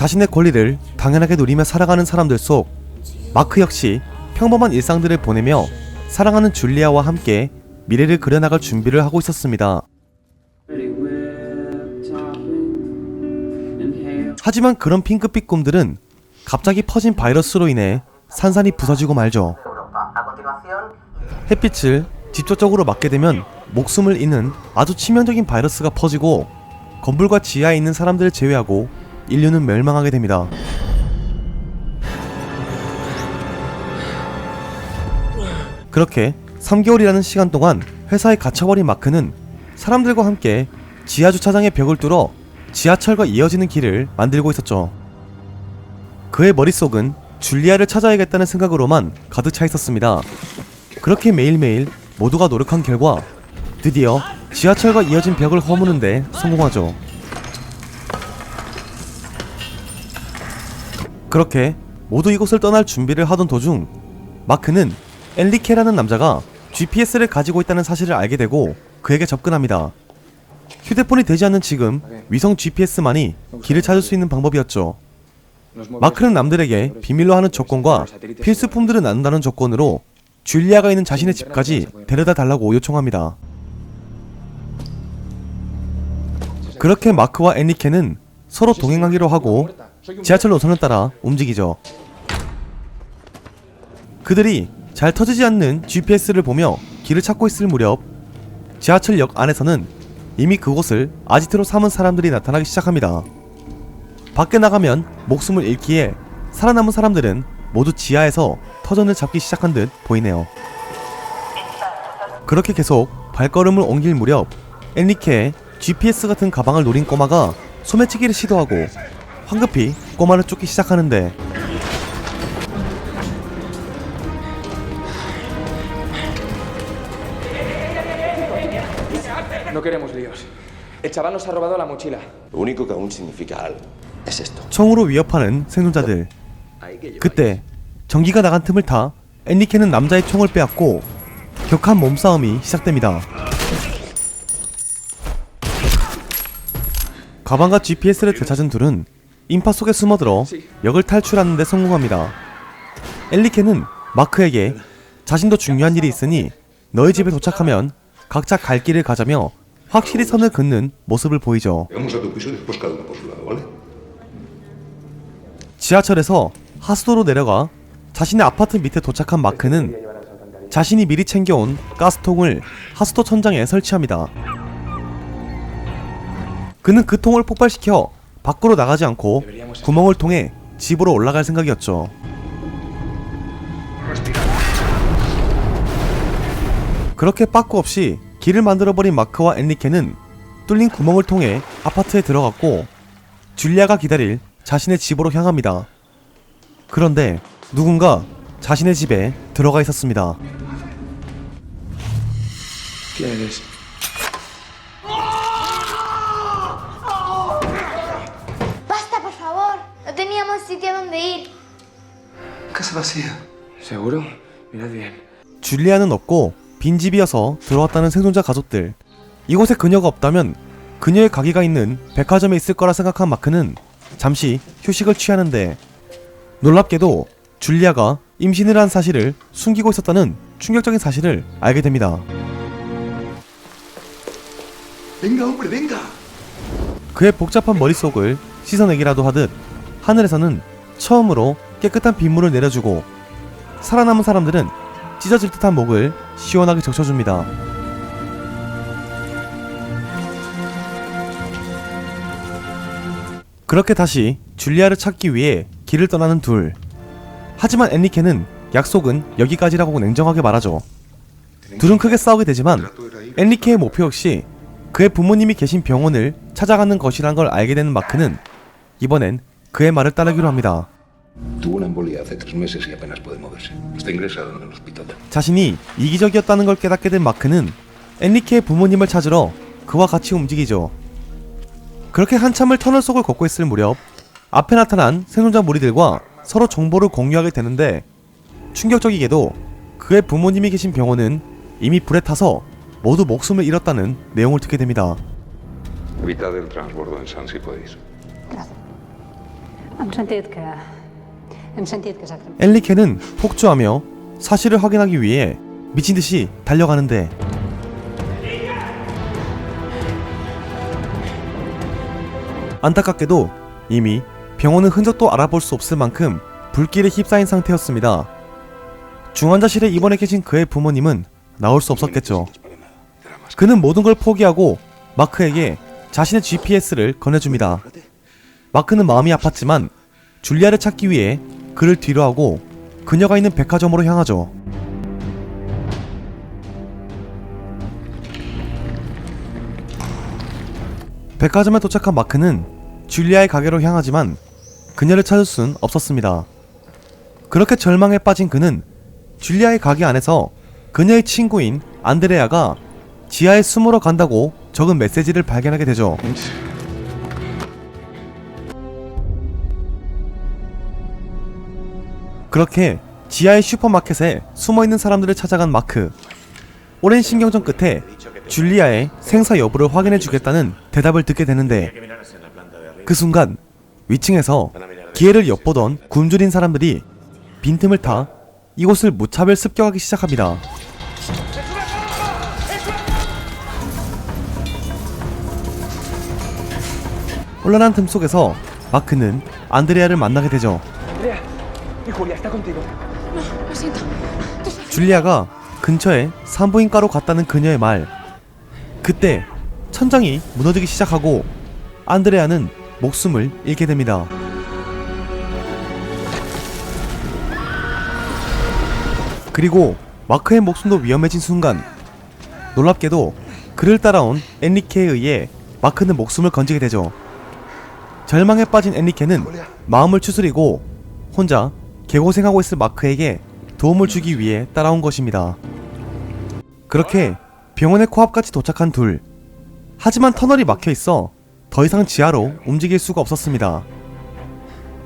자신의 권리를 당연하게 누리며 살아가는 사람들 속 마크 역시 평범한 일상들을 보내며 사랑하는 줄리아와 함께 미래를 그려나갈 준비를 하고 있었습니다. 하지만 그런 핑크빛 꿈들은 갑자기 퍼진 바이러스로 인해 산산이 부서지고 말죠. 햇빛을 직접적으로 맞게 되면 목숨을 잃는 아주 치명적인 바이러스가 퍼지고 건물과 지하에 있는 사람들을 제외하고 인류는 멸망하게 됩니다. 그렇게 3개월이라는 시간 동안 회사에 갇혀버린 마크는 사람들과 함께 지하 주차장의 벽을 뚫어 지하철과 이어지는 길을 만들고 있었죠. 그의 머릿속은 줄리아를 찾아야겠다는 생각으로만 가득 차 있었습니다. 그렇게 매일매일 모두가 노력한 결과 드디어 지하철과 이어진 벽을 허무는데 성공하죠. 그렇게 모두 이곳을 떠날 준비를 하던 도중 마크는 엔리케라는 남자가 GPS를 가지고 있다는 사실을 알게 되고 그에게 접근합니다. 휴대폰이 되지 않는 지금 위성 GPS만이 길을 찾을 수 있는 방법이었죠. 마크는 남들에게 비밀로 하는 조건과 필수품들을 나눈다는 조건으로 줄리아가 있는 자신의 집까지 데려다 달라고 요청합니다. 그렇게 마크와 애니케는 서로 동행하기로 하고 지하철 노선을 따라 움직이죠. 그들이 잘 터지지 않는 GPS를 보며 길을 찾고 있을 무렵 지하철역 안에서는 이미 그곳을 아지트로 삼은 사람들이 나타나기 시작합니다. 밖에 나가면 목숨을 잃기에 살아남은 사람들은 모두 지하에서 터전을 잡기 시작한 듯 보이네요. 그렇게 계속 발걸음을 옮길 무렵 엔리케의 GPS 같은 가방을 노린 꼬마가 소매치기를 시도하고 황급히 꼬마를 쫓기 시작하는데 No queremos líos. El chaval nos ha robado la mochila. Lo único que aún significa algo es esto. 총으로 위협하는 생존자들 그때 전기가 나간 틈을 타 엔리케는 남자의 총을 빼앗고 격한 몸싸움이 시작됩니다. 가방과 GPS를 되찾은 둘은 인파 속에 숨어들어 역을 탈출하는 데 성공합니다. 엘리케는 마크에게 자신도 중요한 일이 있으니 너희 집에 도착하면 각자 갈 길을 가자며 확실히 선을 긋는 모습을 보이죠. 지하철에서 하수도로 내려가 자신의 아파트 밑에 도착한 마크는 자신이 미리 챙겨온 가스통을 하수도 천장에 설치합니다. 그는 그 통을 폭발시켜 밖으로 나가지 않고 구멍을 통해 집으로 올라갈 생각이었죠. 그렇게 빠꾸 없이 길을 만들어버린 마크와 엔리케는 뚫린 구멍을 통해 아파트에 들어갔고 줄리아가 기다릴 자신의 집으로 향합니다. 그런데 누군가 자신의 집에 들어가 있었습니다. Sitio donde ir. Casa vacía. ¿Seguro? Mirad bien. 줄리아는 없고 빈집이어서 들어왔다는 생존자 가족들. 이곳에 그녀가 없다면 그녀의 가게가 있는 백화점에 있을 거라 생각한 마크는 잠시 휴식을 취하는데 놀랍게도 줄리아가 임신을 한 사실을 숨기고 있었다는 충격적인 사실을 알게 됩니다. Venga, hombre, venga. 그의 복잡한 머릿속을 씻어내기라도 하듯 하늘에서는 처음으로 깨끗한 빗물을 내려주고 살아남은 사람들은 찢어질 듯한 목을 시원하게 적셔줍니다. 그렇게 다시 줄리아를 찾기 위해 길을 떠나는 둘. 하지만 엔리케는 약속은 여기까지라고 냉정하게 말하죠. 둘은 크게 싸우게 되지만 엔리케의 목표 역시 그의 부모님이 계신 병원을 찾아가는 것이란 걸 알게 되는 마크는 이번엔 그의 말을 따르기로 합니다. 자신이 이기적이었다는 걸 깨닫게 된 마크는 엔리케의 부모님을 찾으러 그와 같이 움직이죠. 그렇게 한참을 터널 속을 걷고 있을 무렵 앞에 나타난 생존자 무리들과 서로 정보를 공유하게 되는데 충격적이게도 그의 부모님이 계신 병원은 이미 불에 타서 모두 목숨을 잃었다는 내용을 듣게 됩니다. 엘리케는 폭주하며 사실을 확인하기 위해 미친 듯이 달려가는데 안타깝게도 이미 병원은 흔적도 알아볼 수 없을 만큼 불길에 휩싸인 상태였습니다. 중환자실에 입원해 계신 그의 부모님은 나올 수 없었겠죠. 그는 모든 걸 포기하고 마크에게 자신의 GPS를 건네줍니다. 마크는 마음이 아팠지만 줄리아를 찾기 위해 그를 뒤로하고 그녀가 있는 백화점으로 향하죠. 백화점에 도착한 마크는 줄리아의 가게로 향하지만 그녀를 찾을 순 없었습니다. 그렇게 절망에 빠진 그는 줄리아의 가게 안에서 그녀의 친구인 안드레아가 지하에 숨으러 간다고 적은 메시지를 발견하게 되죠. 그렇게 지하의 슈퍼마켓에 숨어있는 사람들을 찾아간 마크. 오랜 신경전 끝에 줄리아의 생사 여부를 확인해 주겠다는 대답을 듣게 되는데 그 순간 위층에서 기회를 엿보던 굶주린 사람들이 빈틈을 타 이곳을 무차별 습격하기 시작합니다. 혼란한 틈 속에서 마크는 안드레아를 만나게 되죠. 줄리아가 근처에 산부인과로 갔다는 그녀의 말. 그때 천장이 무너지기 시작하고 안드레아는 목숨을 잃게 됩니다. 그리고 마크의 목숨도 위험해진 순간 놀랍게도 그를 따라온 엔리케에 의해 마크는 목숨을 건지게 되죠. 절망에 빠진 엔리케는 마음을 추스리고 혼자 개고생하고 있을 마크에게 도움을 주기 위해 따라온 것입니다. 그렇게 병원의 코앞까지 도착한 둘. 하지만 터널이 막혀 있어 더 이상 지하로 움직일 수가 없었습니다.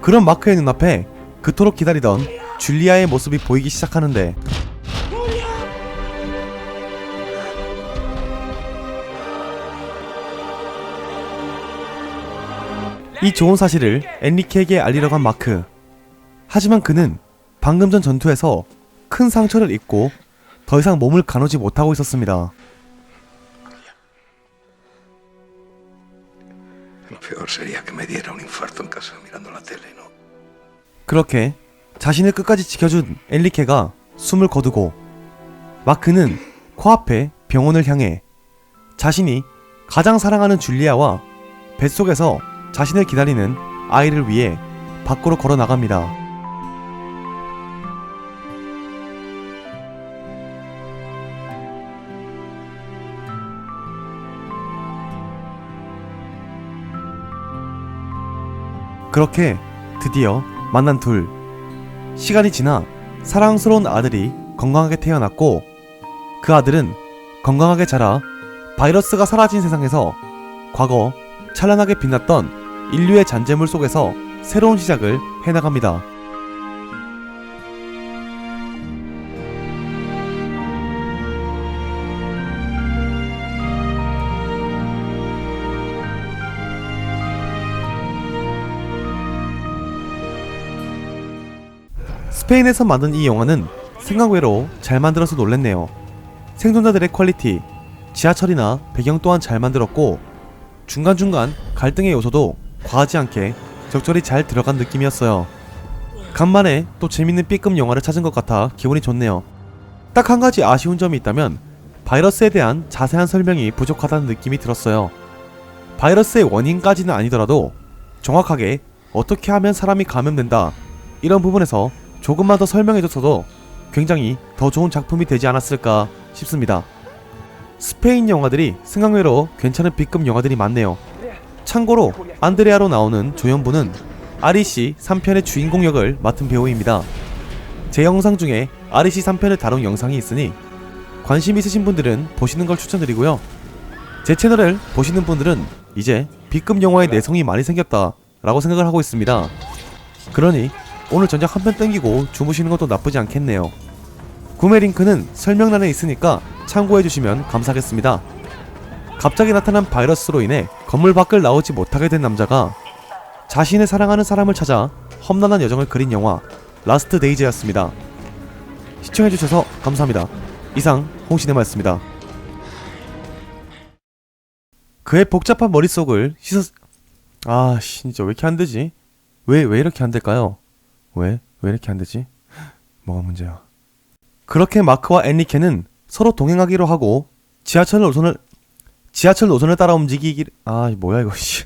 그런 마크의 눈앞에 그토록 기다리던 줄리아의 모습이 보이기 시작하는데 이 좋은 사실을 엔리케에게 알리러 간 마크. 하지만 그는 방금 전 전투에서 큰 상처를 입고 더 이상 몸을 가누지 못하고 있었습니다. 그렇게 자신을 끝까지 지켜준 엔리케가 숨을 거두고 마크는 코앞에 병원을 향해 자신이 가장 사랑하는 줄리아와 뱃속에서 자신을 기다리는 아이를 위해 밖으로 걸어 나갑니다. 그렇게 드디어 만난 둘. 시간이 지나 사랑스러운 아들이 건강하게 태어났고 그 아들은 건강하게 자라 바이러스가 사라진 세상에서 과거 찬란하게 빛났던 인류의 잔재물 속에서 새로운 시작을 해나갑니다. 스페인에서 만든 이 영화는 생각외로 잘 만들어서 놀랬네요. 생존자들의 퀄리티, 지하철이나 배경 또한 잘 만들었고 중간중간 갈등의 요소도 과하지 않게 적절히 잘 들어간 느낌이었어요. 간만에 또 재밌는 B급 영화를 찾은 것 같아 기분이 좋네요. 딱 한 가지 아쉬운 점이 있다면 바이러스에 대한 자세한 설명이 부족하다는 느낌이 들었어요. 바이러스의 원인까지는 아니더라도 정확하게 어떻게 하면 사람이 감염된다 이런 부분에서 조금만 더 설명해줬어도 굉장히 더 좋은 작품이 되지 않았을까 싶습니다. 스페인 영화들이 생각외로 괜찮은 B급 영화들이 많네요. 참고로 안드레아로 나오는 조연부는 아리씨 3편의 주인공 역을 맡은 배우입니다. 제 영상 중에 아리씨 3편을 다룬 영상이 있으니 관심 있으신 분들은 보시는 걸 추천드리고요. 제 채널을 보시는 분들은 이제 B급 영화의 내성이 많이 생겼다 라고 생각을 하고 있습니다. 그러니 오늘 저녁 한 편 땡기고 주무시는 것도 나쁘지 않겠네요. 구매 링크는 설명란에 있으니까 참고해주시면 감사하겠습니다. 갑자기 나타난 바이러스로 인해 건물 밖을 나오지 못하게 된 남자가 자신의 사랑하는 사람을 찾아 험난한 여정을 그린 영화 라스트 데이즈였습니다. 시청해주셔서 감사합니다. 이상 홍시네마였습니다. 그의 복잡한 머릿속을 씻었... 아, 씨, 진짜 왜 이렇게 안 되지? 왜, 왜 이렇게 안 될까요? 왜? 왜 이렇게 안 되지? 뭐가 문제야? 그렇게 마크와 엔리케는 서로 동행하기로 하고 지하철 노선을 지하철 노선을 따라 움직이기 아 뭐야 이거 씨